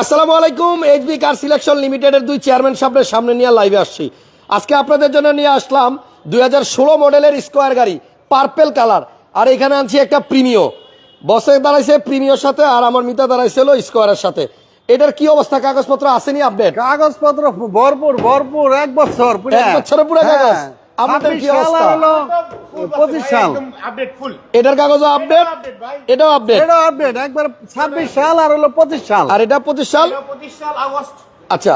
আসসালামু আলাইকুম HB car selection লিমিটেডের দুই চেয়ারম্যান সাহেবের সামনে নিয়ে লাইভে আসছি। আজকে আপনাদের জন্য নিয়ে আসলাম দুই হাজার ষোল মডেলের স্কোয়ার গাড়ি পার্পেল কালার আর এখানে আনছি একটা প্রিমিও বসে দাঁড়াইছে প্রিমিওর সাথে আর আমার মিতা দাঁড়াইছিল স্কোয়ারের সাথে। এটার কি অবস্থা? কাগজপত্র আসেনি আপডেট কাগজপত্র ভরপুর ভরপুর এক বছর পুরা। এক বছরের পুরো কাগজ? কি অবস্থা? আর হলো? পঁচিশ সাল আপডেট ফুল এটার কাগজও আপডেট এটাও আপডেট আপডেট একবার ছাব্বিশ সাল আর হলো পঁচিশ সাল। আর এটা পঁচিশ সাল? পঁচিশ সাল আগস্ট। আচ্ছা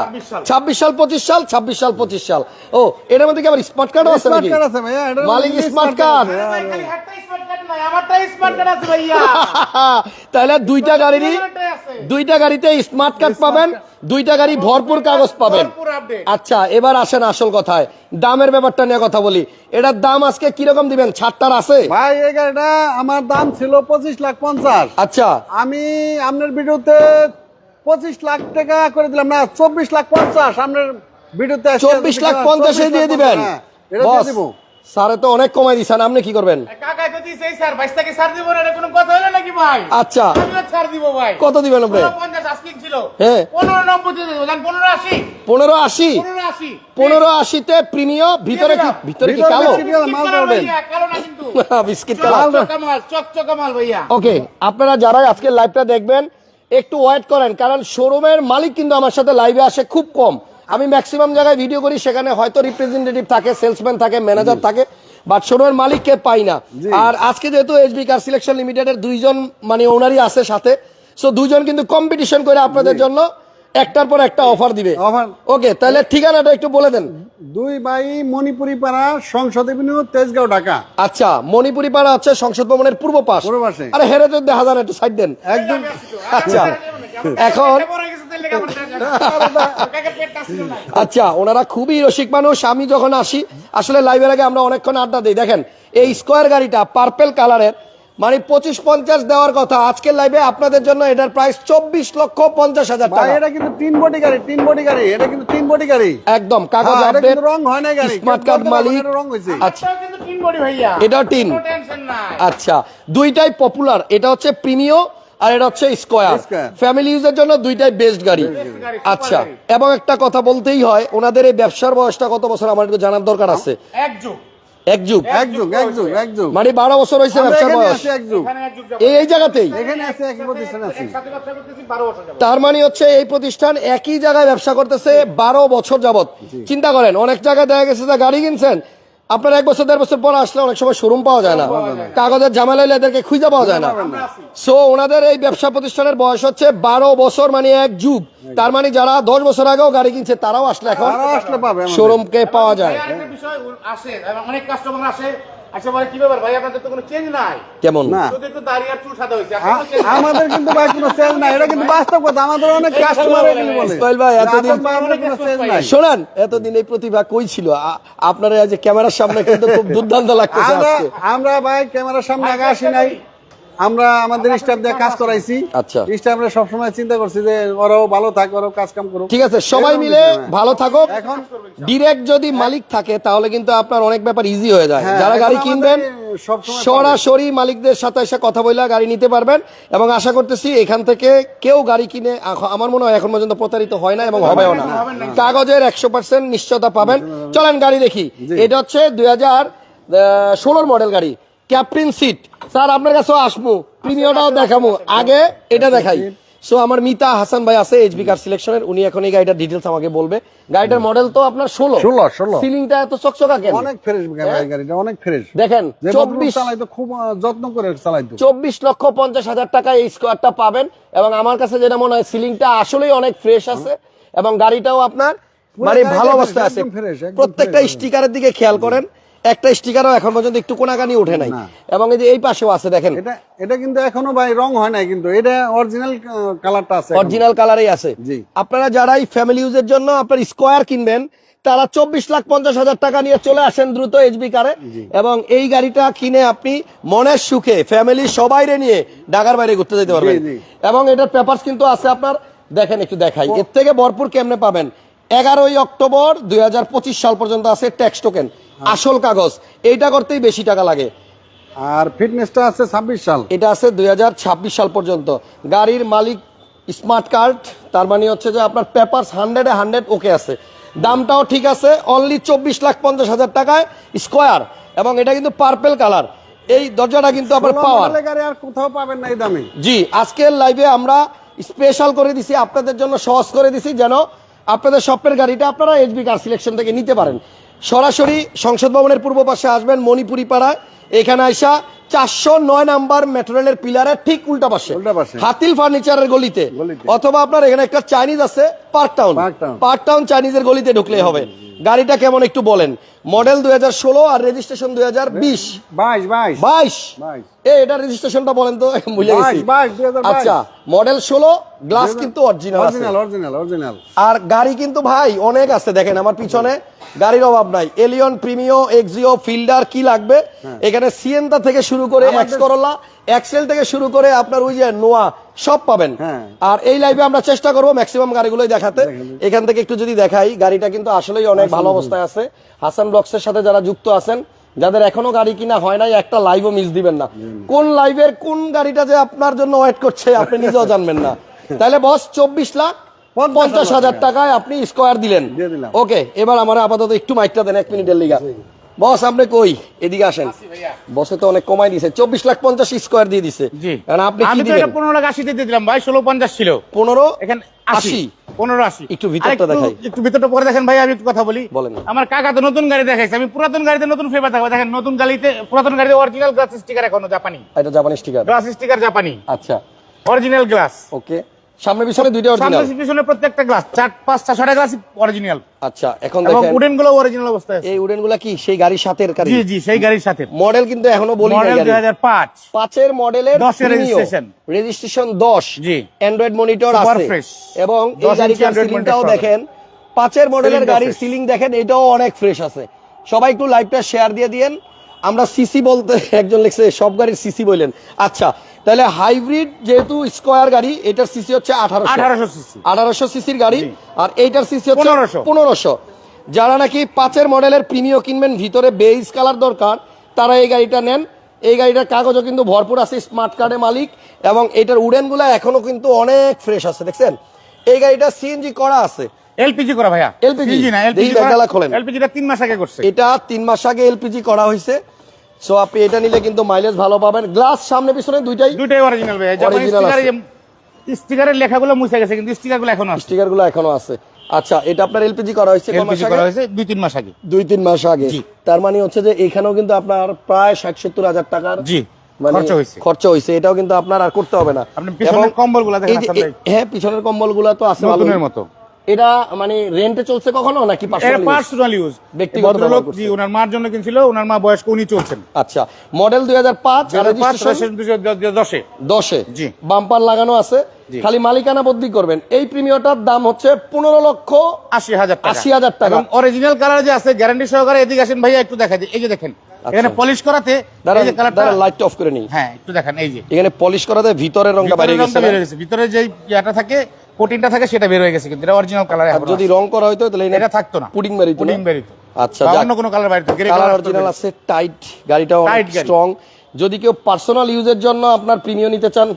ছাব্বিশ সাল। পঁচিশ সাল ছাব্বিশ সাল পঁচিশ সাল। ও এটার মধ্যে কি আবার স্মার্ট কার্ডও আছে নাকি? কার্ড আছে মালিক স্মার্ট কার্ড তাহলে দুইটা গাড়িরই। দুইটা গাড়িতে স্মার্ট কার্ড পাবেন দুইটা গাড়ি ভরপুর কাগজ পাবেন। আচ্ছা এবার আসেন আসল কথায়। দামের ব্যাপারটা নিয়ে কথা বলি। এটার দাম আজকে কীরকম দিবেন? ছাড়টার আছে? ভাই এই গাড়িটা আমার দাম ছিল পঁচিশ লাখ পঞ্চাশ। আচ্ছা। আমি আপনার ভিডিওতে পঁচিশ লাখ টাকা করে দিলাম। না চব্বিশ লাখ পঞ্চাশ আপনার ভিডিওতে চব্বিশ লাখ পঞ্চাশে দিয়ে দিবেন। হ্যাঁ, এটা দিয়ে দিব। স্যারে তো অনেক কমাই দিছেন আপনি কি করবেন? কাকা তো দিছে স্যার দিব না কোনো কথা হলো নাকি ভাই? আচ্ছা। আমিও ছাড় দিব ভাই। কত দিবেন আপনি? আজকে ছিল। হ্যাঁ। দিয়ে দেবো জান ভিতরে কি ভিতরে কি কালো? বিস্কিট মাল কালো কালো না কিন্তু। বিস্কিট কালো। চকচকা চকচকা মাল ভাইয়া। ওকে আপনারা যারা আজকে লাইভটা দেখবেন একটু ওয়েট করেন কারণ শোরুমের মালিক কিন্তু আমার সাথে লাইভে আসে খুব কম। আমি ম্যাক্সিমাম জায়গায় ভিডিও করি সেখানে হয়তো রিপ্রেজেন্টেটিভ থাকে সেলসম্যান থাকে ম্যানেজার থাকে বাট শোরুমের মালিককে পাই না। আর আজকে যেহেতু এসবি কার সিলেকশন লিমিটেডের দুইজন মানে ওনারই আছে সাথে সো দুইজন কিন্তু কম্পিটিশন করে আপনাদের জন্য একটার পর একটা অফার দিবে। Offer। ওকে তাহলে ঠিকানাটা একটু বলে দেন। দুই ভাই মণিপুরি পাড়া সংসদ এভিনিউ তেজগাঁও ঢাকা। আচ্ছা মণিপুরি পাড়া হচ্ছে সংসদ ভবনের পূর্ব পাশ। পূর্ব পাশে। আরে হেরে তো দেখা যান একটু সাইড দেন। একদম। আচ্ছা এখন আচ্ছা ওনারা খুবই রসিক মানুষ আমি যখন আসি আসলে লাইভের আগে আমরা অনেকক্ষণ আড্ডা দিই। দেখেন এই স্কোয়ার গাড়িটা পার্পেল কালারের মানে পঁচিশ পঞ্চাশ দেওয়ার কথা। আজকের লাইভে আপনাদের জন্য এটার প্রাইস চব্বিশ লক্ষ পঞ্চাশ হাজার টাকা। এটা কিন্তু তিন বডি গাড়ি তিন বডি গাড়ি এটা কিন্তু তিন বডি গাড়ি। একদম কাগজ হ্যাঁ, আপডেট রং হয় না গাড়ি। স্মার্ট কার্ড মালিক। রং হয়েছে। আচ্ছা। তিন বডি ভাইয়া। এটাও টিন কোনো টেনশন নাই। আচ্ছা দুইটাই পপুলার এটা হচ্ছে প্রিমিও আর এটা হচ্ছে স্কোয়ার। ফ্যামিলি ইউজের জন্য দুইটাই বেস্ট গাড়ি। গাড়ি, আচ্ছা এবং একটা কথা বলতেই হয় ওনাদের এই ব্যবসার বয়সটা কত বছর আমার একটু জানার দরকার আছে। এক যুগ। এক যুগ। এক যুগ এক যুগ এক যুগ। মানে বারো বছর হয়েছে ব্যবসার বয়স। এক যুগ। এখানে এক যুগ এই এই জায়গাতেই। এখানে আছে এক প্রতিষ্ঠান আছি। একসাথে ব্যবসা করতেছি বারো বছর যাবত। তার মানে হচ্ছে এই প্রতিষ্ঠান একই জায়গায় ব্যবসা করতেছে বারো বছর যাবত চিন্তা করেন অনেক জায়গায় দেখা গেছে যে গাড়ি কিনছেন আপনার এক বছর দেড় বছর পর আসলে অনেক সময় শোরুম পাওয়া যায় না। কাগজের ঝামেলা হলে এদেরকে খুঁজে পাওয়া যায় না। সো ওনাদের এই ব্যবসা প্রতিষ্ঠানের বয়স হচ্ছে বারো বছর মানে এক যুগ। তার মানে যারা দশ বছর আগেও গাড়ি কিনছে তারাও আসলে এখন শোরুমকে পাওয়া যায়। বিষয় আসে অনেক কাস্টমার আসে আচ্ছা ভাই কি ব্যাপার? ভাই আপনাদের তো কোনো চেঞ্জ নাই। কেমন? না। একটু দাঁড়িয়ে চুল সাদা হয়েছে। আর আ- কোনো change নাই। আমাদের কিন্তু ভাই কোনো চেঞ্জ নাই। এটা কিন্তু বাস্তব কথা। আমাদের অনেক কাস্টমার ইসমাইল ভাই, এতদিন- আসল কোনো শোনান এতদিন এই প্রতিভা কই ছিল? আপনারা ক্যামেরার সামনে কিন্তু খুব দুর্দান্ত লাগতেছে আমরা আমরা ভাই ক্যামেরার সামনে আগে আসি নাই। আমরা আমাদের স্টাফ দিয়ে কাজ করাইছি। আচ্ছা। স্টাফরা সবসময় চিন্তা করছি যে ওরাও ভালো থাক ওরাও কাজ কাম করুক। ঠিক আছে সবাই মিলে ভালো থাকুক। এখন ডিরেক্ট যদি মালিক থাকে তাহলে কিন্তু আপনার অনেক ব্যাপার ইজি হয়ে যায়। হ্যাঁ, যারা গাড়ি কিনবেন সরাসরি মালিকদের সাথে এসে কথা বলে গাড়ি নিতে পারবেন। এবং আশা করতেছি এখান থেকে কেউ গাড়ি কিনে আমার মনে হয় এখন পর্যন্ত প্রতারিত হয় না এবং হবেও না কাগজের একশো পার্সেন্ট নিশ্চয়তা পাবেন। চলেন গাড়ি দেখি। এটা হচ্ছে দুই হাজার ষোলোর মডেল গাড়ি। Captain seat. স্যার আপনার কাছেও আসব। প্রিমিয়টাও দেখাবো। আগে এটা দেখাই। সো আমার মিতা হাসান ভাই আছে এইচবি কার সিলেকশনের উনি এখন এই গাড়িটার ডিটেলস আমাকে বলবে। গাড়িটার মডেল তো আপনার ষোলো। 16, 16 সিলিংটা এত চকচকা কেন? অনেক ফ্রেশ গাড়িটা অনেক ফ্রেশ দেখেন চব্বিশ চালাইতো খুব যত্ন করে চালাইতো। চব্বিশ লক্ষ পঞ্চাশ হাজার টাকা এই স্কোয়ারটা পাবেন। এবং আমার কাছে যেটা মনে হয় সিলিংটা আসলেই অনেক ফ্রেশ আছে। এবং গাড়িটাও আপনার মানে ভালো অবস্থা আছে। প্রত্যেকটা স্টিকারের দিকে খেয়াল করেন। একটা স্টিকারও এখন পর্যন্ত একটু কোনাকানি ওঠে নাই। এবং এই যে এই পাশেও আছে দেখেন। এটা এটা কিন্তু এখনও ভাই রং হয় নাই কিন্তু এটা অরিজিনাল কালারটা আছে অরিজিনাল কালারেই আছে। জি। আপনারা যারাই ফ্যামিলি ইউজের জন্য আপনার স্কোয়ার কিনবেন তারা চব্বিশ লাখ পঞ্চাশ হাজার টাকা নিয়ে চলে আসেন দ্রুত এইচবি কারে এবং এই গাড়িটা কিনে আপনি মনের সুখে ফ্যামিলি সবাই নিয়ে ঢাকার বাইরে ঘুরতে যেতে পারবেন। এবং এটার পেপারস কিন্তু আছে আপনার দেখেন একটু দেখাই। এর থেকে ভরপুর কেমনে পাবেন? এগারোই অক্টোবর দুই হাজার পঁচিশ সাল পর্যন্ত আছে ট্যাক্স টোকেন আসল কাগজ। এইটা করতেই বেশি টাকা লাগে। আর ফিটনেসটা আছে ছাব্বিশ সাল। এটা আছে দুই হাজার ছাব্বিশ সাল পর্যন্ত। গাড়ির মালিক স্মার্ট কার্ড তার মানে হচ্ছে যে আপনার পেপারস হান্ড্রেডে হান্ড্রেড ওকে আছে। দামটাও ঠিক আছে অনলি চব্বিশ লাখ পঞ্চাশ হাজার টাকায় স্কোয়ার এবং এটা কিন্তু পার্পেল কালার এই দরজাটা কিন্তু আবার পাওয়ার আর কোথাও পাবেন না এই দামে। জি আজকের লাইভে আমরা স্পেশাল করে দিছি আপনাদের জন্য সহজ করে দিছি যেন আপনাদের স্বপ্নের গাড়িটা আপনারা এইচবি কার সিলেকশন থেকে নিতে পারেন। সরাসরি সংসদ ভবনের পূর্ব পাশে আসবেন মণিপুরি পাড়ায় এখানে আইসা চারশো নয় নাম্বার মেটেরিয়ালের পিলারের ঠিক উল্টা পাশে। হাতিল ফার্নিচারের গলিতে। অথবা আপনার এখানে একটা চাইনিজ আছে পার্ক টাউন পার্ক টাউন। চাইনিজের গলিতে ঢুকলে হবে। গাড়িটা কেমন একটু বলেন। মডেল দুই হাজার ষোলো আর রেজিস্ট্রেশন দুই হাজার বিশ। বাইশ। বাইশ। বাইশ। এ এটা রেজিস্ট্রেশনটা বলেন তো ভুলে গেছি। বাইশ, বাইশ, 2022 আচ্ছা মডেল ষোলো গ্লাস কিন্তু অরিজিনাল আছে। অরিজিনাল অরিজিনাল অরিজিনাল আর গাড়ি কিন্তু ভাই অনেক আছে দেখেন আমার পিছনে। গাড়ির অভাব নাই। এলিয়ন প্রিমিও এক্সিও ফিল্ডার কি লাগবে? এখানে সিএনটা থেকে শুরু করে এক্স করোলা এক্সেল থেকে শুরু করে আপনার ওই যে নোয়া সব পাবেন। হ্যাঁ। আর এই লাইভে আমরা চেষ্টা করব ম্যাক্সিমাম গাড়িগুলোই দেখাতে। এখান থেকে একটু যদি দেখাই গাড়িটা কিন্তু আসলেই অনেক ভালো অবস্থায় আছে। হাসান ব্লকসের সাথে যারা যুক্ত আছেন যাদের এখনও গাড়ি কিনা হয় নাই একটা লাইভও মিস দিবেন না। কোন লাইভের কোন গাড়িটা যে আপনার জন্য ওয়েট করছে আপনি নিজেও জানবেন না। তাহলে বস চব্বিশ লাখ পঞ্চাশ হাজার টাকায় আপনি স্কোয়ার দিলেন। ওকে এবার আমার আপাতত একটু মাইকটা দেন এক মিনিটের লিগা। বস আপনি কই? এদিকে আসেন। বসে তো অনেক কমাই দিছে। চব্বিশ লাখ পঞ্চাশ স্কোয়ার দিয়ে দিছে। কারণ আপনি কি আমি তো দিবেন এটা পনেরো লাখ আশিতে দিয়ে দিলাম ভাই ষোলো পঞ্চাশ ছিল। পনেরো এখানে আশি। পনেরো আশি। একটু ভিতরটা দেখাই। একটু ভিতরটা পরে দেখেন ভাই আমি একটু কথা বলি। বলেন। আমার কাকা তো নতুন গাড়ি দেখাইছে আমি পুরাতন গাড়িতে নতুন ফেভার দেখাবো। দেখেন নতুন গাড়িতে পুরাতন গাড়িতে অরিজিনাল গ্লাস স্টিকার এখনও জাপানি। এটা জাপানি স্টিকার গ্লাস স্টিকার জাপানি। আচ্ছা। অরিজিনাল গ্লাস ওকে সামনে পিছনে দুইটা সামনে পিছনে প্রত্যেকটা গ্লাস চার ছটা গ্লাস অরিজিনাল আচ্ছা এখন এবং উডেনগুলো অরিজিনাল অবস্থায় আছে। এই উডেনগুলা কি? সেই গাড়ির সাথে গাড়ি? জি জি সেই গাড়ির সাথে মডেল কিন্তু এখনও বলি নাই মডেল গাড়ি। দুই হাজার পাঁচ। পাঁচের মডেলের 10 এর registration। রেজিস্ট্রেশন দশ। জি। অ্যান্ড্রয়েড মনিটর আছে। এবং 10 এই Android সিলিংটাও দেখেন। পাঁচের মডেলের গাড়ির সিলিং দেখেন এটাও অনেক ফ্রেশ আছে। সবাই একটু লাইভটা শেয়ার দিয়ে দিয়েন। আমরা সিসি বলতে একজন লিখছে সব গাড়ির সিসি বললেন। আচ্ছা তাহলে হাইব্রিড যেহেতু স্কোয়ার গাড়ি এটার সিসি হচ্ছে আঠারোশো। 1800 cc আঠারোশো সিসির গাড়ি আর এইটার সিসি হচ্ছে 1500 পনেরোশো। যারা নাকি পাঁচের মডেলের প্রিমিও কিনবেন ভিতরে বেইজ কালার দরকার তারা এই গাড়িটা নেন। এই গাড়িটার কাগজও কিন্তু ভরপুর আছে স্মার্ট কার্ডের মালিক এবং এটার উডেনগুলো এখনও কিন্তু অনেক ফ্রেশ আছে দেখছেন? এই গাড়িটা সিএনজি করা আছে। এলপিজি করা ভাইয়া? CNG না এলপিজি ব্যাগডালা খোলেন। এলপিজিটা তিন মাস আগে করছে। এটা তিন মাস আগে এলপিজি করা হয়েছে। সো আপনি এটা নিলে কিন্তু মাইলেজ ভালো পাবেন। গ্লাস সামনে পিছনে দুইটাই দুইটাই অরিজিনাল ভাইয়া। জাপানি স্টিকারে। স্টিকারের লেখাগুলো মুছে গেছে কিন্তু স্টিকারগুলো এখনও আছে। স্টিকারগুলো এখনও আছে। আচ্ছা এটা আপনার এলপিজি করা হয়েছে এলপিজি করা হয়েছে দুই তিন মাস আগে। দুই তিন মাস আগে। তার মানে হচ্ছে যে এখানেও কিন্তু আপনার প্রায় ষাট সত্তর হাজার টাকার জি, মানে খরচা হয়েছে। খরচা হয়েছে। এটাও কিন্তু আপনার আর করতে হবে না। আপনি পিছনের দেখেন আসলে। এই- হ্যাঁ পিছনের কম্বলগুলা তো আছে মতো। এটা মানে রেন্টে চলছে কখনো নাকি পার্সোনাল ইউজ ব্যক্তিগত জি ওনার মার জন্য কিনছিল ওনার মা বয়স্ক উনি চলছেন। আচ্ছা মডেল দুই হাজার দশে জি। বাম্পার লাগানো আছে। খালি মালিকানা বদলি করবেন। এই প্রিমিয়টার দাম হচ্ছে পনেরো লক্ষ আশি হাজার টাকা। 80,000 টাকা। এবং অরিজিনাল কালার যে আছে গ্যারান্টি সহকারে এদিকে আসেন ভাইয়া একটু দেখা যায় এই যে দেখেন এখানে পলিশ করাতে এই যে কালারটা লাইট অফ করে নিই। হ্যাঁ একটু দেখেন এই যে। এখানে পলিশ করাতে ভিতরের রংটা বাইরে হয়ে? গেছে। ভিতরে যে ইয়াটা থাকে কোটিংটা থাকে সেটা বের হয়ে গেছে কিন্তু এটা অরিজিনাল কালার আর যদি রং করা হয়তো তাহলে এটা থাকতো না। পুডিং বেরিত পুডিং বেরিত আচ্ছা অন্য কোনো colour grey colour colour original আছে টাইট গাড়িটাও স্ট্রং যদি কেউ পার্সোনাল ইউজের জন্য আপনার প্রিমিয়াম নিতে চান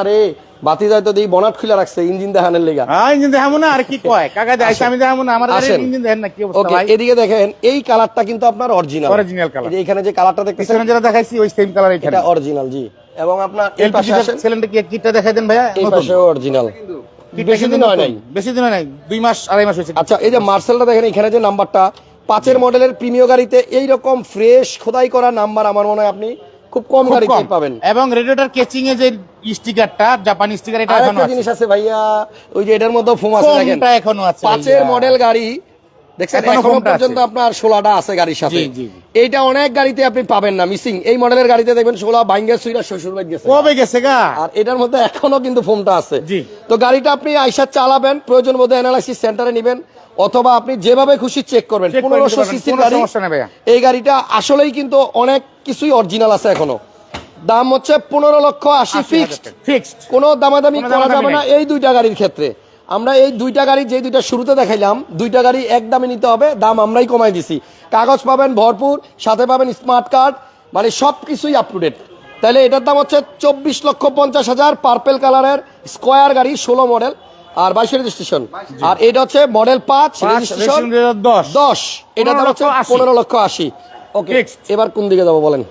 আরে বাতি যায় তো দিই বনাট খুলে রাখছে ইঞ্জিন দেখানোর লেগা। হ্যাঁ ইঞ্জিন দেখাবো না আর কি কয়? কাকা দেখাইছে আমি দেখাবো না আমার গাড়ির ইঞ্জিন দেখেন না কি অবস্থা ভাই। এদিকে দেখেন এই কালারটা কিন্তু আপনার অরিজিনাল Original colour। এখানে যে কালারটা দেখতেছেন পিছনে যেটা দেখাইছি ওই সেম কালার এখানে। এটা অরিজিনাল জি। এবং আপনার এই পাশে সিলিন্ডার কি কিটটা দেখাই দেন ভাইয়া? এই। পাশেও অরিজিনাল বেশি দিন হয় নাই। বেশি দিন হয় নাই। দুই মাস আড়াই মাস হয়েছে। আচ্ছা এই যে মার্সেলটা দেখেন এখানে যে নাম্বারটা পাঁচের মডেলের প্রিমিয় গাড়িতে এই রকম ফ্রেশ খোদাই করা নাম্বার আমার মনে হয় আপনি খুব কম গাড়িতে পাবেন। এবং রেডিয়েটর কেচিং এ যে স্টিকারটা জাপানি স্টিকার এটা এখনও জিনিস আছে ভাইয়া ওই যে এটার মধ্যে ফোম আছে দেখেন। এখনও আছে পাঁচের মডেল গাড়ি দেখছেন? এখনও এখনও পর্যন্ত আপনার ষোলাটা আছে গাড়ির সাথে। জি, জি, জি। এইটা অনেক গাড়িতে আপনি পাবেন না মিসিং এই মডেলের গাড়িতে দেখবেন ষোলা বাইঙ্গের সুইরা শ্বশুর বাড়ি গেছে। কবে গেছে গা? আর এটার মধ্যে এখনও কিন্তু ফোমটা আছে। তো গাড়িটা আপনি আইসা চালাবেন প্রয়োজন বোধ অ্যানালাইসিস সেন্টারে নেবেন অথবা আপনি যেভাবে খুশি চেক করবেন। পনেরোশো সিসির গাড়ি। এই গাড়িটা আসলেই কিন্তু অনেক কিছুই অরিজিনাল আছে এখনও। দাম হচ্ছে পনেরো লক্ষ আশি ফিক্সড ফিক্সড কোনো দামাদামি করা যাবে না এই দুইটা গাড়ির ক্ষেত্রে। আমরা এই দুইটা গাড়ি যে দুইটা শুরুতে দেখাইলাম দুইটা গাড়ি এক দামে নিতে হবে দাম আমরাই কমাই দিছি। কাগজ পাবেন ভরপুর সাথে পাবেন স্মার্ট কার্ড মানে সব কিছুই আপ টু ডেট তাহলে এটার দাম হচ্ছে চব্বিশ লক্ষ পঞ্চাশ হাজার পার্পেল কালারের স্কোয়ার গাড়ি ষোলো মডেল আর বাইশের রেজিস্ট্রেশন আর এটা হচ্ছে মডেল পাঁচ রেজিস্ট্রেশন দশ। এটা দাম হচ্ছে পনেরো লক্ষ আশি। ওকে এবার কোন দিকে যাব বলেন?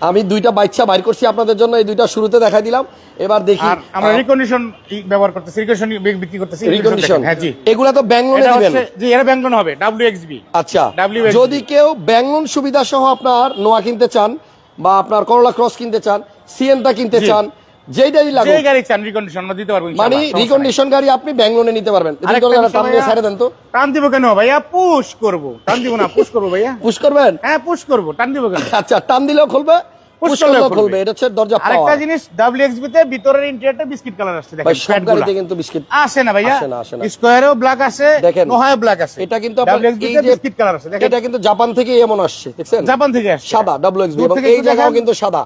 আমি দুইটা বাচ্চা বাইর করছি আপনাদের জন্য এই দুইটা শুরুতে দেখাই দিলাম। এবার দেখি। আমরা রিকন্ডিশন ব্যবহার করতেছি রিকন্ডিশন বিক্রি করতেছি রিকন্ডিশন হ্যাঁ জি। এগুলা তো ব্যাংক লোনে দিবেন। জি এরা ব্যাংক লোন হবে ডব্লিউএক্সবি আচ্ছা যদি কেউ ব্যাংক লোন সুবিধা সহ আপনার নোয়া কিনতে চান বা আপনার করলা ক্রস কিনতে চান সিএনটা কিনতে জি। চান যেইটাই যে গাড়ি চান রিকন্ডিশন আমরা দিতে পারব মানে ইনশাআল্লাহ, সমস্যা নাই। রিকন্ডিশন গাড়ি আপনি ব্যাংক নিতে পারবেন। আরেকটা রিকন্ডিশন বিষয় টান দিয়ে ছেড়ে দেন তো। টান দিব কেন ভাইয়া? পুশ করব। টান দিব না পুশ করব ভাইয়া। পুশ করবেন? হ্যাঁ পুশ করব টান দিব কেন? আচ্ছা টান দিলেও খুলবে Push পুশ করলেও করলেও খুলবে। খুলবে। এটা হচ্ছে দরজা আরেকটা জিনিস ডাব্লিউএক্সবি তে ভিতরের ইন্টেরিয়রটা বিস্কিট কালার আসছে দেখেন সব গাড়িতে কিন্তু বিস্কিট আসে না ভাইয়া। আসে না, আসে না। স্কয়ারেও ব্ল্যাক আসে দেখেন। নোহায় ব্ল্যাক আসে। এটা কিন্তু আপনার ডাব্লিউএক্সবি তে বিস্কিট কালার দেখেন। এটা কিন্তু জাপান থেকে এমন আসছে জাপান থেকে আসছে। সাদা ডাব্লিউএক্সবি এবং এই জায়গাও কিন্তু সাদা।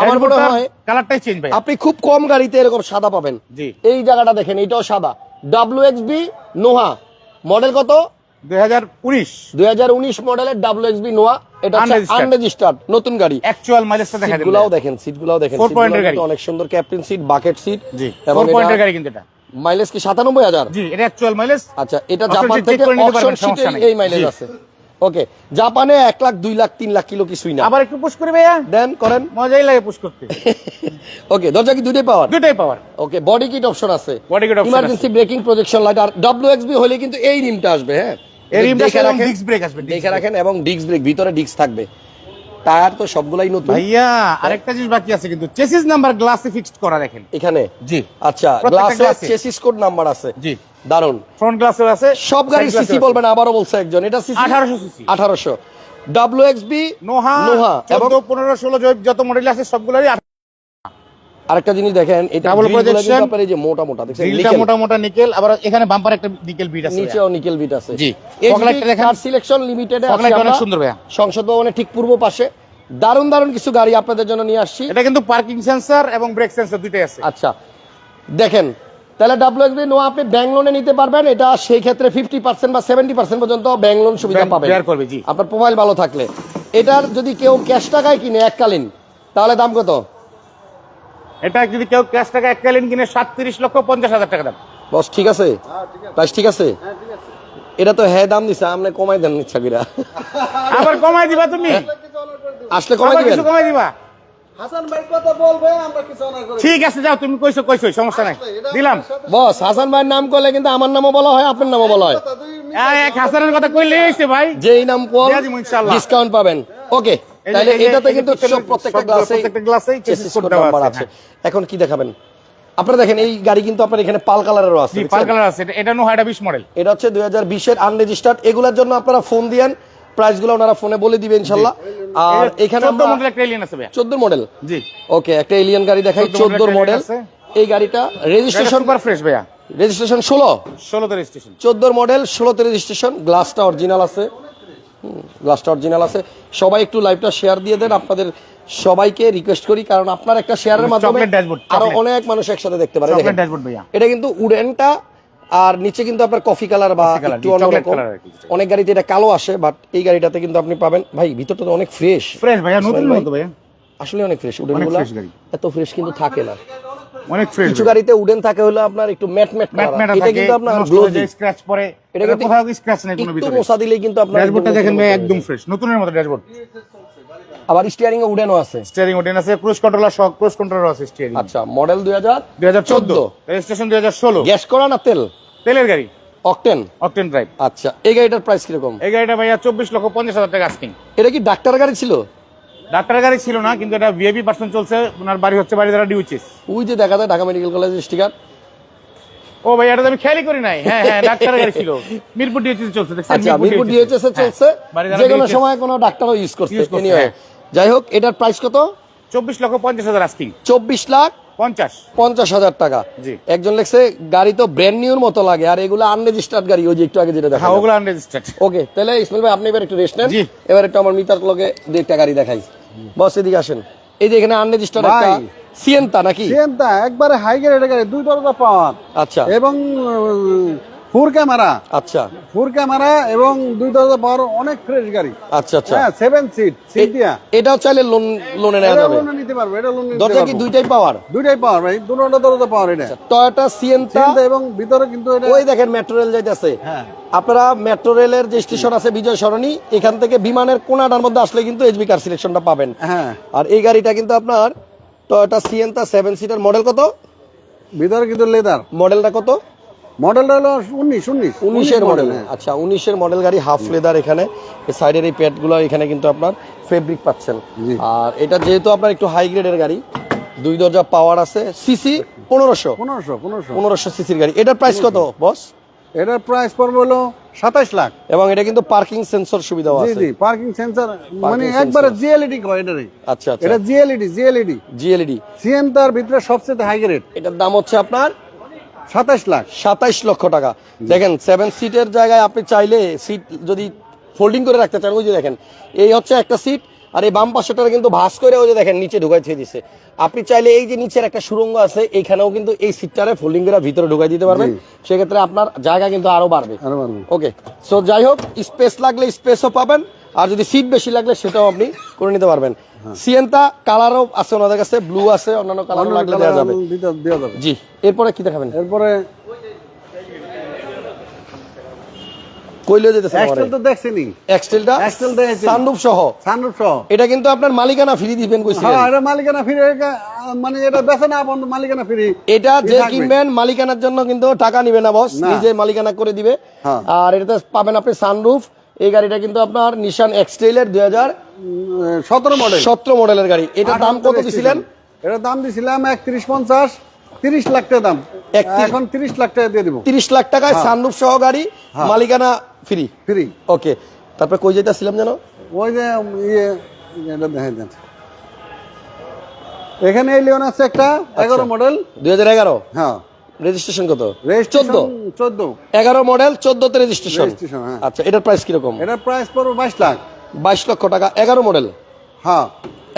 আমার মনে হয় কালারটাই চেঞ্জ ভাই আপনি খুব কম গাড়িতে এরকম সাদা পাবেন। জি। এই জায়গাটা দেখেন এটাও সাদা। ডাব্লিউএক্সবি নোহা। মডেল কত? দুই হাজার উনিশ। দুই হাজার উনিশ মডেলের ডাব্লিউএক্সবি নোয়া এটা। আনরেজিস্টার্ড নতুন গাড়ি। অ্যাকচুয়াল মাইলেজটা দেখা দেন সিটগুলাও দেখেন সিটগুলাও দেখেন। Four point এর সিটগুলাও গাড়ি। অনেক সুন্দর ক্যাপ্টেন সিট বাকেট সিট জি এবং ফোর পয়েন্টের গাড়ি কিন্তু এটা। মাইলেজ কি সাতানব্বই হাজার? জি এটা অ্যাকচুয়াল মাইলেজ আচ্ছা এটা জাপান থেকে অপশন শীটে এই মাইলেজ আছে। ওকে জাপানে এক লাখ দুই লাখ তিন লাখ কিলো কিছুই না। আবার একটু পুশ করে ভাইয়া? দেন করেন। মজাই লাগে পুশ করতে। ওকে দরজা কি দুইটাই পাওয়ার? দুটাই power. Okay body kit option আছে। Body kit option emergency braking projection light আর ডব্লিউএক্সবি হলে কিন্তু এই রিমটা আসবে হ্যাঁ? এই রিমটা দেখে রাখেন ডিস্ক ব্রেক আসবে দেখে রাখেন এবং ডিস্ক ব্রেক ভিতরে ডিস্ক থাকবে। টায়ার তো সবগুলাই নতুন। ভাইয়া আরেকটা জিনিস বাকি আছে কিন্তু চেসিস নাম্বার গ্লাসে ফিক্সড করা দেখেন। এখানে? জি। আচ্ছা গ্লাসে চেসিস কোড নাম্বার আছে। জি। দারুণ ফ্রন্ট গ্লাসেও আছে সব গাড়ির সিসি বলবেন আবারও বলছে একজন। এটা সিসি? 1800 সিসি। আঠারোশো। ডাব্লিউএক্সবি নোহা নোহা। এবং চোদ্দ পনেরো ষোলো যত মডেল আছে সবগুলোরই আরেকটা জিনিস দেখেন এটা আপনার এই যে মোটা মোটা দেখছেন নিকেল। মোটা মোটা নিকেল আবার এখানে বাম্পার একটা নিকেল বিট আছে নিচেও নিকেল বিট আছে। জি। ফগলাইটটা দেখেন। কার সিলেকশন লিমিটেড ফগলাইট অনেক সুন্দর ভাইয়া। সংসদ ভবনের ঠিক পূর্ব পাশে। দারুণ দারুণ কিছু গাড়ি আপনাদের জন্য নিয়ে আসছি। এটা কিন্তু পার্কিং সেন্সর এবং ব্রেক সেন্সর দুইটাই আছে। আচ্ছা। দেখেন তাহলে ডাব্লিউএক্সবি নো আপনি ব্যাংক লোনে নিতে পারবেন। এটা সেই ক্ষেত্রে ফিফটি পার্সেন্ট বা সেভেন্টি পার্সেন্ট পর্যন্ত ব্যাংক লোন সুবিধা পাবেন। করবে, আপনার প্রোফাইল ভালো থাকলে। এটার যদি কেউ ক্যাশ টাকায় কিনে এককালীন তাহলে দাম কত? এটা যদি কেউ ক্যাশ টাকা এককালীন কিনে সাতত্রিশ লক্ষ পঞ্চাশ হাজার টাকা দাম। বস ঠিক আছে? প্রাইস ঠিক আছে? এটা তো হ্যাঁ দাম দিছে আপনি কমাই দেন ইচ্ছা কইরা। আবার কমাই দিবা তুমি? আসলে কমাই কিছু কমাই দিবা? হাসান ভাই কথা বলবে আমরা কিছু অনার করি। ঠিক আছে যাও তুমি কইছো কইছো সমস্যা নাই। দিলাম। বস হাসান ভাইয়ের নাম করলে কিন্তু আমার নামও বলা হয় আপনার নামও বলা হয়। এই এক হাজারের কথা কইলে হইছে ভাই। যেই নাম কল দিয়া দিবো ইনশাআল্লাহ। ডিসকাউন্ট পাবেন। ওকে তাহলে এটাতে কিন্তু প্রত্যেকটা গ্লাসে প্রত্যেকটা নাম্বার আছে, এখন কি দেখাবেন? আপনারা দেখেন এই গাড়ি কিন্তু আপনার এখানে পাল কালারেরও আছে জি দেখছেন? পাল কালার আছে। এটা- এটা নো হাইডা বিশ মডেল এটা হচ্ছে দুই হাজার বিশের আনরেজিস্টার্ড এগুলোর জন্য আপনারা ফোন দিয়েন। প্রাইসগুলো ওনারা ফোনে বলে দিবে ইনশাল্লাহ। আর এখানে চোদ্দ মডেল একটা এলিয়ান আছে ভাইয়া। চোদ্দ মডেল জি। ওকে একটা এলিয়ান গাড়ি দেখাই 14 চোদ্দ মডেল এই গাড়িটা রেজিস্ট্রেশন সুপার ফ্রেশ ভাইয়া। রেজিস্ট্রেশন ষোলো। ষোলোতে রেজিস্ট্রেশন চোদ্দোর মডেল ষোলোতে রেজিস্ট্রেশন গ্লাসটা অরিজিনাল আছে। গ্লাসটা অরিজিনাল আছে। সবাই একটু লাইভটা শেয়ার দিয়ে দেন। আপনাদের সবাইকে রিকোয়েস্ট করি কারণ আপনার একটা শেয়ারের মাধ্যমে আরও অনেক মানুষ একসাথে দেখতে পারে। এটা কিন্তু উডেনটা আর নিচে কিন্তু আপনার কফি কালার বা একটু অন্যরকম। অনেক গাড়িতে এটা কালো আসে বাট এই গাড়িটাতে কিন্তু আপনি পাবেন। ভাই ভিতরটা তো অনেক ফ্রেশ ফ্রেশ ভাইয়া নতুন ভাই। মতো ভাইয়া? আসলে অনেক ফ্রেশ উডেনগুলা। এত ফ্রেশ কিন্তু থাকে না। অনেক ফ্রেশ কিছু গাড়িতে উডেন থাকে হলো আপনার একটু ম্যাট ম্যাট ম্যাট এটা কিন্তু আপনার হয়ে গ্লোজি স্ক্র্যাচ পরে। এটা কিন্তু কোথাও স্ক্র্যাচ নেই কোনো ভিতরে। একটু মোছা দিলেই কিন্তু আপনার ড্যাশবোর্ডটা দেখেন ভাই একদম ফ্রেশ নতুনের মতো ড্যাশবোর্ড। আবার স্টিয়ারিং এ উডেনও আছে। স্টিয়ারিং ওটেন আছে ক্রুজ কন্ট্রোলার সহ ক্রুজ কন্ট্রোলার আছে স্টিয়ারিং আচ্ছা মডেল দুই হাজার দুই হাজার চোদ্দ। রেজিস্ট্রেশন দুই হাজার ষোলো। গ্যাস করা না তেল? তেলের গাড়ি। অকটেন অকটেন ড্রাইভ আচ্ছা এই গাড়িটার প্রাইস কীরকম? এই গাড়িটা ভাইয়া চব্বিশ লক্ষ পঞ্চাশ হাজার টাকা আস্কিং এটা কি ডাক্তার গাড়ি ছিল? ডাক্তার গাড়ি ছিল না কিন্তু এটা ভিআইপি পার্সন চলছে ওনার বাড়ি হচ্ছে বাড়ি দ্বারা ডিউচিস ওই যে দেখা যায় ঢাকা মেডিকেল কলেজের স্টিকার ও ভাই এটা আমি খেয়ালই করি নাই। হ্যাঁ হ্যাঁ ডাক্তার গাড়ি ছিল। মিরপুর ডিউচিস চলছে দেখছেন? আচ্ছা মিরপুর ডিএইচএস চলছে। যে কোনো সময় কোনো ডাক্তারও ইউজ করছে হ্যাঁ। যাই হোক এটার প্রাইস কত? চব্বিশ লক্ষ পঞ্চাশ হাজার আস্কিং। চব্বিশ লাখ পঞ্চাশ। পঞ্চাশ হাজার টাকা। একজন লেখছে গাড়ি তো ব্র্যান্ড নিউর মতো লাগে আর এগুলো আনরেজিস্টার্ড গাড়ি ওই যে একটু আগে যেটা দেখা ওগুলো আনরেজিস্টার্ড ওকে তাহলে ইসমাইল ভাই আপনি এবার একটু রেস্ট নেন। এবার একটু আমার মিটার লগে দুই একটা গাড়ি দেখাই। বস এদিকে আসেন। এই যে এখানে আনরেজিস্টার্ড একটা। সিয়েন্তা নাকি? সেমটা একবারে হাই গ্রেড গাড়ি দুই দরজা পাওয়ার। আচ্ছা। এবং ফোর ক্যামেরা। আচ্ছা। ফোর ক্যামেরা এবং দুই দরজা পাওয়ার অনেক ফ্রেশ গাড়ি। আচ্ছা আচ্ছা। হ্যাঁ সেভেন সিট সিট দিয়া এটাও চাইলে লোন লোনে নেওয়া যাবে? লোনে নিতে পারবে এটা লোন দরজা কি দুইটাই পাওয়ার দুইটাই পাওয়ার ভাই। দুটো দরজা পাওয়ার এটা টয়োটা চিন্তা এবং ভিতরে কিন্তু এটা ওই দেখেন মেট্রো রেল যাইতেছে। হ্যাঁ। আপনারা মেট্রো রেলের যে স্টেশন আছে বিজয় সরণি এখান থেকে বিমানের কোনাটার মধ্যে আসলে কিন্তু এইচবি কার সিলেকশনটা পাবেন। হ্যাঁ। আর এই গাড়িটা কিন্তু আপনার Toyota Sienta seven seater model কত? ভিতরে কিন্তু লেদার মডেলটা কত? মডেলটা হলো উনিশ উনিশ। উনিশের মডেল আচ্ছা উনিশের মডেল গাড়ি হাফ লেদার এখানে। সাইডের এই প্যাডগুলো এখানে কিন্তু আপনার ফেব্রিক পাচ্ছেন। আর এটা যেহেতু আপনার একটু হাই গ্রেডের গাড়ি দুই দরজা পাওয়ার আছে সিসি পনেরোশো। পনেরোশো পনেরোশো। পনেরোশো সিসির গাড়ি। এটার প্রাইস কত বস এটার প্রাইস পড়বে হলো সাতাশ লাখ। এবং এটা কিন্তু পার্কিং সেন্সর সুবিধাও জি আছে। জি পার্কিং সেন্সার মানে একবারে জিএলইডি কয় এটারই। আচ্ছা আচ্ছা। এটা জিএলইডি জিএলইডি জিএলইডি সিএন তার ভিতরে সবচেয়ে হাই গ্রেড এটার দাম হচ্ছে আপনার সাতাশ লাখ সাতাইশ লক্ষ টাকা। দেখেন সেভেন সিটের জায়গায় আপনি চাইলে সিট যদি ফোল্ডিং করে রাখতে চান ওই যে দেখেন এই হচ্ছে একটা সিট আর এই বাম পাশেটা কিন্তু ভাস করে ওই যে দেখেন নিচে ঢুকাই ছেড়ে দিছে। আপনি চাইলে এই যে নিচের একটা সুরঙ্গ আছে এইখানেও কিন্তু এই সিটটারে ফোল্ডিং করে ভিতরে ঢুকাই দিতে পারবেন। সেক্ষেত্রে আপনার জায়গা কিন্তু আরও বাড়বে। ওকে সো যাই হোক স্পেস লাগলে স্পেসও পাবেন আর যদি সিট বেশি লাগলে সেটাও আপনি করে নিতে পারবেন। সিয়েন্তা কালারও আছে ওনাদের কাছে ব্লু আছে অন্যান্য কালারও লাগলে দেওয়া যাবে। দেওয়া যাবে। জি এরপরে কি দেখাবেন? এরপরে কইলে যেতেছে এক্সেল তো দেখছিনি এক্সটেলটা Excel দেখেছি। সানরুফ সহ। সানরুফ সহ। এটা কিন্তু আপনার মালিকানা ফ্রি দিবেন হ্যাঁ এটা মালিকানা ফিরে মানে এটা না মালিকানা ফ্রি এটা যে। কিনবেন মালিকানার জন্য কিন্তু টাকা নিবে না বস। নিজে মালিকানা করে দিবে। হ্যাঁ। আর এটাতে পাবেন আপনি সানরুফ এই গাড়িটা কিন্তু আপনার নিশান এক্সটেলের দুই হাজার সতেরো মডেল সতেরো মডেলের গাড়ি। এটার দাম কত দিছিলেন? এটার দাম দিছিলাম একত্রিশ পঞ্চাশ তিরিশ লাখ টাকা দাম। 31 এখন তিরিশ লাখ টাকা দিয়ে দিব। তিরিশ লাখ টাকায় হ্যাঁ। সানরুফ সহ গাড়ি মালিকানা ফ্রি ফ্রি ওকে তারপরে কই যেতেছিলাম জানো ওই যে ইয়ে এটা দেখেন এখানে এই লিওন আছে একটা এগারো মডেল দুই হাজার এগারো? হ্যাঁ। রেজিস্ট্রেশন কত? চোদ্দ। চোদ্দ। এগারো মডেল চোদ্দতে রেজিস্ট্রেশন হ্যাঁ। আচ্ছা এটার প্রাইস কীরকম? এটার প্রাইস পড়বে বাইশ লাখ। বাইশ লক্ষ টাকা এগারো মডেল হ্যাঁ।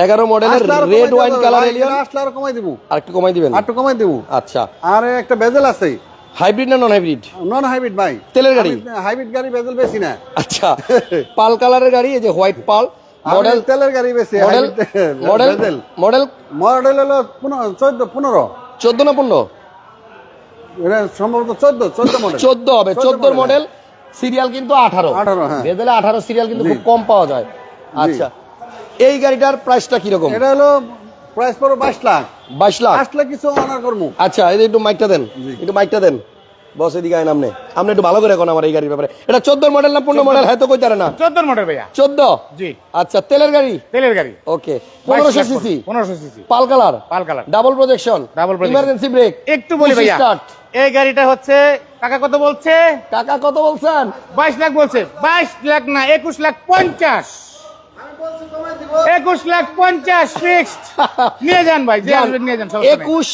এগারো মডেলের রেড ওয়াইন কালার এলিয়ন আসলে আরও কমাই দিব। আর একটু কমাই দিবেন? আর একটু কমাই দিব। আচ্ছা। আর একটা বেজেল আছে। হাইব্রিড না নন হাইব্রিড নন হাইব্রিড ভাই। তেলের গাড়ি? হাইব্রিড গাড়ি বেজেল বেশি না। আচ্ছা পাল কালারের গাড়ি এই যে হোয়াইট পাল মডেল তেলের গাড়ি বেশি মডেল মডেল মডেল মডেল হলো পনেরো চোদ্দ পনেরো। চোদ্দ না পনেরো? এটা সম্ভবত চোদ্দ মডেল হবে 14 চোদ্দোর মডেল সিরিয়াল কিন্তু আঠারো। 18 হ্যাঁ। বেদেলে আঠারো সিরিয়াল কিন্তু খুব কম পাওয়া যায়। আচ্ছা এই গাড়িটার প্রাইসটা কীরকম? এটা হলো প্রাইস পড়ো বাইশ লাখ। বাইশ লাখ? আসলে কিছু অনার করব আচ্ছা এই একটু মাইকটা দেন। একটু মাইকটা দেন। বস এদিকে আইন আপনি আপনি একটু ভালো করে এখন আমার এই গাড়ির ব্যাপারে। এটা চোদ্দ মডেল না পনেরো মডেল হয়তো কইতারে না। চোদ্দ মডেল ভাইয়া। চোদ্দ? জি। আচ্ছা তেলের গাড়ি? তেলের গাড়ি। ওকে। পনেরোশো সিসি পনেরোশো CC pearl colour? Pearl colour. Double projection Double projection। Emergency brake একটু বলি ভাইয়া। স্টার্ট এই গাড়িটা হচ্ছে টাকা কত বলছে? কাকা কত বলছেন? বাইশ লাখ বলছে। বাইশ লাখ না একুশ লাখ পঞ্চাশ। একুশ লাখ পঞ্চাশ ফিক্সড নিয়ে যান ভাই নিয়ে যান একুশ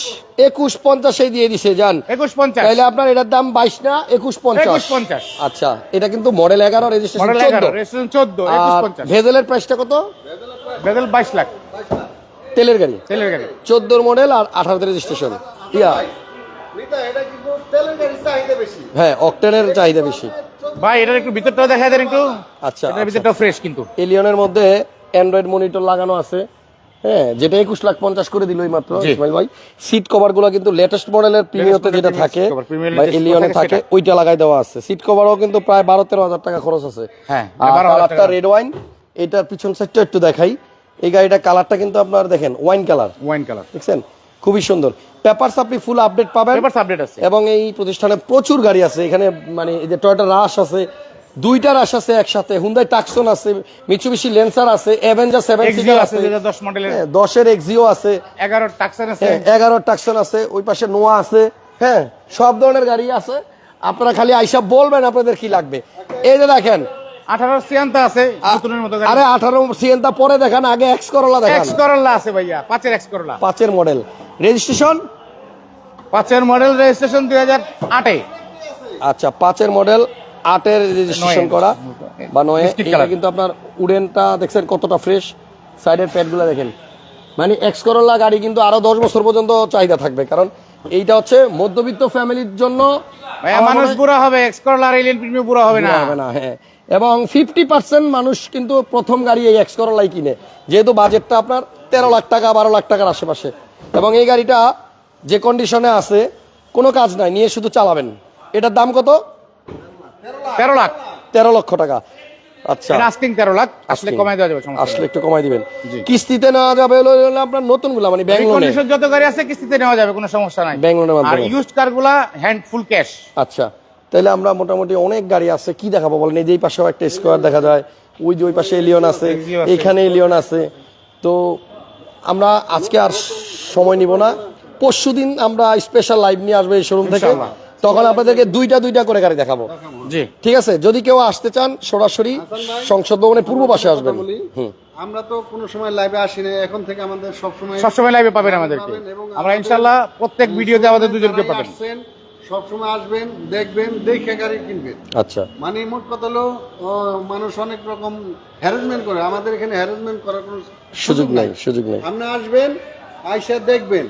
একুশ পঞ্চাশে দিয়ে দিছে যান। একুশ পঞ্চাশ। তাহলে আপনার এটার দাম বাইশ না একুশ পঞ্চাশ? পঞ্চাশ। আচ্ছা এটা কিন্তু মডেল এগারো রেজিস্ট্রেশন রেজিস্ট্রেশন চোদ্দ আর ভেজেলের প্রাইসটা কত? বেদল বাইশ লাখ। তেলের গাড়ি। তেলের গাড়ি। চোদ্দোর মডেল আর আঠারোতে রেজিস্ট্রেশন। ইয়া। হ্যাঁ অকটেনের চাহিদা বেশি। ভাই এটার একটু ভিতরটাও দেখা দেন একটু। আচ্ছা এটার ভিতরটাও ফ্রেশ কিন্তু। এলিয়নের মধ্যে অ্যান্ড্রয়েড মনিটর লাগানো আছে। হ্যাঁ যেটা একুশ লাখ পঞ্চাশ করে দিল মাত্র ইসমাইল ভাই। সিট কভারগুলো কিন্তু লেটেস্ট মডেলের প্রিমিয়তে যেটা থাকে বা এলিয়নে থাকে থাকে ওইটা লাগাই দেওয়া আছে। সিট কভারও কিন্তু প্রায় বারো তেরো হাজার টাকা খরচ আছে। হ্যাঁ, আর কালারটা রেড ওয়াইন এটার পিছন সাইডটা একটু দেখাই। এই গাড়িটা কালারটা কিন্তু আপনার দেখেন ওয়াইন কালার ওয়াইন কালার দেখছেন? খুবই সুন্দর। পেপারস আপনি ফুল আপডেট পাবেন। পেপারস আপডেট আছে। এবং এই প্রতিষ্ঠানে প্রচুর গাড়ি আছে। এখানে মানে এই যে টয়োটা রাশ আছে দুইটা রাশ আছে একসাথে। হুন্দাই টাকসন আছে মিচুবিশি লেন্সার আছে অ্যাভেঞ্জার সেভেন এক্সিও সিটার আছে দশ মডেলের হ্যাঁ, দশের এক্সিও আছে। এগারো টাক্সান আছে। হ্যাঁ, এগারো টাকসন আছে ওই পাশে নোয়া আছে। হ্যাঁ সব ধরনের গাড়ি আছে। আপনারা খালি আইসা বলবেন আপনাদের কি লাগবে। এই যে দেখেন। আঠারো সিয়ান্তা আছে আরে আঠারো সিএনটা পরে দেখান আগে এক্স করলা দেখান। এক্স করলা আছে ভাইয়া পাঁচের এক্স করলা পাঁচের মডেল রেজিস্ট্রেশন? পাঁচের মডেল রেজিস্ট্রেশন দুই হাজার আটে। আচ্ছা পাঁচের মডেল আটের রেজিস্ট্রেশন করা বা নয়। এটা কিন্তু আপনার উডেনটা দেখছেন কতটা ফ্রেশ সাইডের প্যাডগুলো দেখেন। মানে এক্স করোলা গাড়ি কিন্তু আরও দশ বছর পর্যন্ত চাহিদা থাকবে। কারণ এইটা হচ্ছে মধ্যবিত্ত ফ্যামিলির জন্য মানুষ মনে বুড়া হবে এক্সকরলা আর এলিয়ান প্রিমিয়াম বুড়া হবে না। হবে না হ্যাঁ। এবং ফিফটি পার্সেন্ট মানুষ কিন্তু প্রথম গাড়ি এই এক্স করলাই কিনে। যেহেতু বাজেটটা আপনার তেরো লাখ টাকা বারো লাখ টাকার আশেপাশে। এবং এই গাড়িটা যে কন্ডিশনে আছে কোনো কাজ নাই নিয়ে শুধু চালাবেন। এটার দাম কত? তেরো লাখ। তেরো লক্ষ টাকা। আচ্ছা। আস্তিং তেরো লাখ আসলে। কমাই দেওয়া যাবে আসলে একটু কমাই দিবেন। কিস্তিতে নেওয়া যাবে হলো হলো আপনার নতুনগুলা মানে ব্যাংক লোনে যত গাড়ি আছে কিস্তিতে নেওয়া যাবে কোনো সমস্যা নাই। ব্যাংক লোনের আর মাধ্যমে। Used car hand full cash আচ্ছা। তাহলে আমরা মোটামুটি অনেক গাড়ি আছে কি দেখাবো বলেন? এই যে পাশেও একটা স্কোয়ার দেখা যায় ওই যে ওই পাশে এলিয়ন আছে। এখানে এলিয়ন আছে। তো আমরা আজকে আর সময় নিব না। পরশু দিন আমরা স্পেশাল লাইভ নিয়ে আসব এই শোরুম থেকে। তখন আপনাদেরকে দুইটা দুইটা করে গাড়ি দেখাবো। জি। ঠিক আছে? যদি কেউ আসতে চান সরাসরি সংসদ ভবনের পূর্ব পাশে আসবেন। বলি আমরা তো কোনো সময় লাইভে আসি না এখন থেকে আমাদের সব সময় সবসময় লাইভে পাবেন আমাদেরকে। আমরা প্রত্যেক ভিডিওতে আমাদের দুজনকে পাবেন। সব সময় আসবেন দেখবেন দেখে গাড়ি কিনবেন। আচ্ছা। মানে মোট কথা হলো মানুষ অনেক রকম হ্যারাসমেন্ট করে। আমাদের এখানে হ্যারাসমেন্ট করার কোনো সুযোগ নাই। সুযোগ নাই। আপনি আসবেন আইসা দেখবেন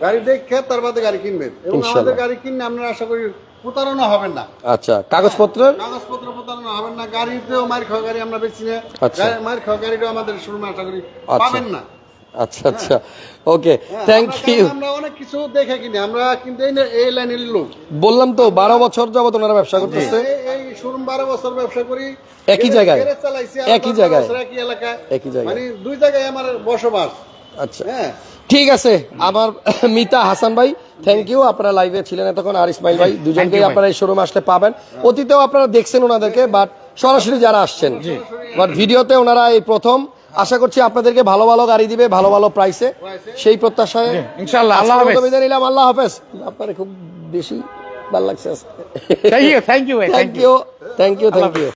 গাড়ি দেখে তার বাদে গাড়ি কিনবেন। এবং আমাদের গাড়ি কিনলে আপনারা আশা করি প্রতারণা হবেন না। আচ্ছা কাগজপত্রের? কাগজপত্র প্রতারণা হবেন না গাড়িতেও মার খাওয়া গাড়ি আমরা বেচি না। আচ্ছা। মার খাওয়া গাড়িটাও আমাদের শোরুমে আশা করি আচ্ছা। পাবেন না। আচ্ছা আচ্ছা। ওকে হ্যাঁ, থ্যাংক ইউ আমরা অনেক কিছু দেখে কিনি আমরা কিন্তু এই লাইনের লোক। বললাম তো বারো বছর যাবত ওনারা ব্যবসা করতেছে। এই- এই শোরুম বারো বছর ব্যবসা করি একই জায়গায়? একই জায়গায়? একই জায়গায়। মানে দুই জায়গায় আমার বসবাস। আচ্ছা। হ্যাঁ। ঠিক আছে আমার মিতা হাসান ভাই থ্যাংক ইউ আপনারা লাইভে ছিলেন এতক্ষণ আর ইসমাইল ভাই দুজনকে আপনারা এই শোরুমে আসলে পাবেন। অতীতেও আপনারা দেখছেন ওনাদেরকে বাট সরাসরি যারা আসছেন। বাট ভিডিওতে ওনারা এই প্রথম। আশা করছি আপনাদেরকে ভালো ভালো গাড়ি দিবে ভালো ভালো প্রাইসে সেই প্রত্যাশায় ইনশাআল্লাহ, আল্লাহ হাফেজ। নিলাম আল্লাহ হাফেজ। আপনার খুব বেশি ভালো লাগছে thank you thank you thank you thank you